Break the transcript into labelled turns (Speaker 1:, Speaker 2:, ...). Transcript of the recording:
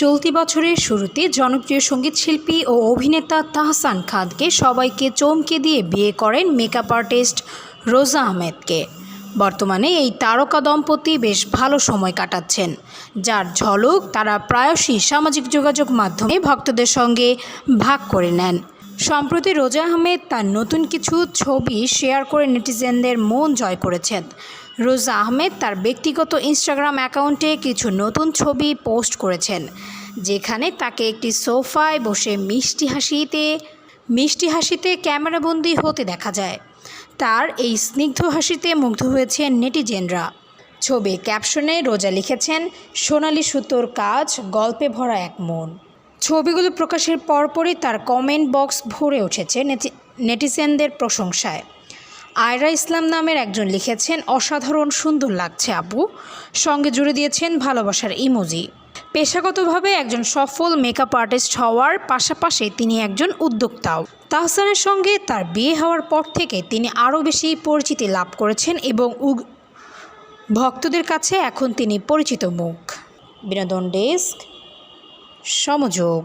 Speaker 1: চলতি বছরের শুরুতে জনপ্রিয় সঙ্গীতশিল্পী ও অভিনেতা তাহসান খানকে সবাইকে চমকে দিয়ে বিয়ে করেন মেকআপ আর্টিস্ট রোজা আহমেদকে। বর্তমানে এই তারকা দম্পতি বেশ ভালো সময় কাটাচ্ছেন। যার ঝলক তারা প্রায়শই সামাজিক যোগাযোগ মাধ্যমে ভক্তদের সঙ্গে ভাগ করে নেন। সম্প্রতি রোজা আহমেদ তার নতুন কিছু ছবি শেয়ার করে নেটিজেনদের মন জয় করেছেন। রোজা আহমেদ তার ব্যক্তিগত ইনস্টাগ্রাম অ্যাকাউন্টে কিছু নতুন ছবি পোস্ট করেছেন, যেখানে তাকে একটি সোফায় বসে মিষ্টি হাসিতে মিষ্টি হাসিতে ক্যামেরাবন্দি হতে দেখা যায়। তার এই স্নিগ্ধ হাসিতে মুগ্ধ হয়েছেন নেটিজেনরা। ছবি ক্যাপশনে রোজা লিখেছেন, সোনালি সুতোর কাজ, গল্পে ভরা এক মন। ছবিগুলো প্রকাশের পরপরই তার কমেন্ট বক্স ভরে উঠেছে নেটি- নেটিজেনদের প্রশংসায়। আয়রা ইসলাম নামের একজন লিখেছেন, অসাধারণ সুন্দর লাগছে আপু। সঙ্গে জুড়ে দিয়েছেন, ভালোবাসার ইমোজি। পেশাগতভাবে একজন সফল মেকআপ আর্টিস্ট হওয়ার পাশাপাশি তিনি একজন উদ্যোক্তাও। তাহসানের সঙ্গে তার বিয়ে হওয়ার পর থেকে তিনি আরও বেশি পরিচিতি লাভ করেছেন এবং ভক্তদের কাছে এখন তিনি পরিচিত মুখ। বিনোদন ডেস্ক, সমযোগ।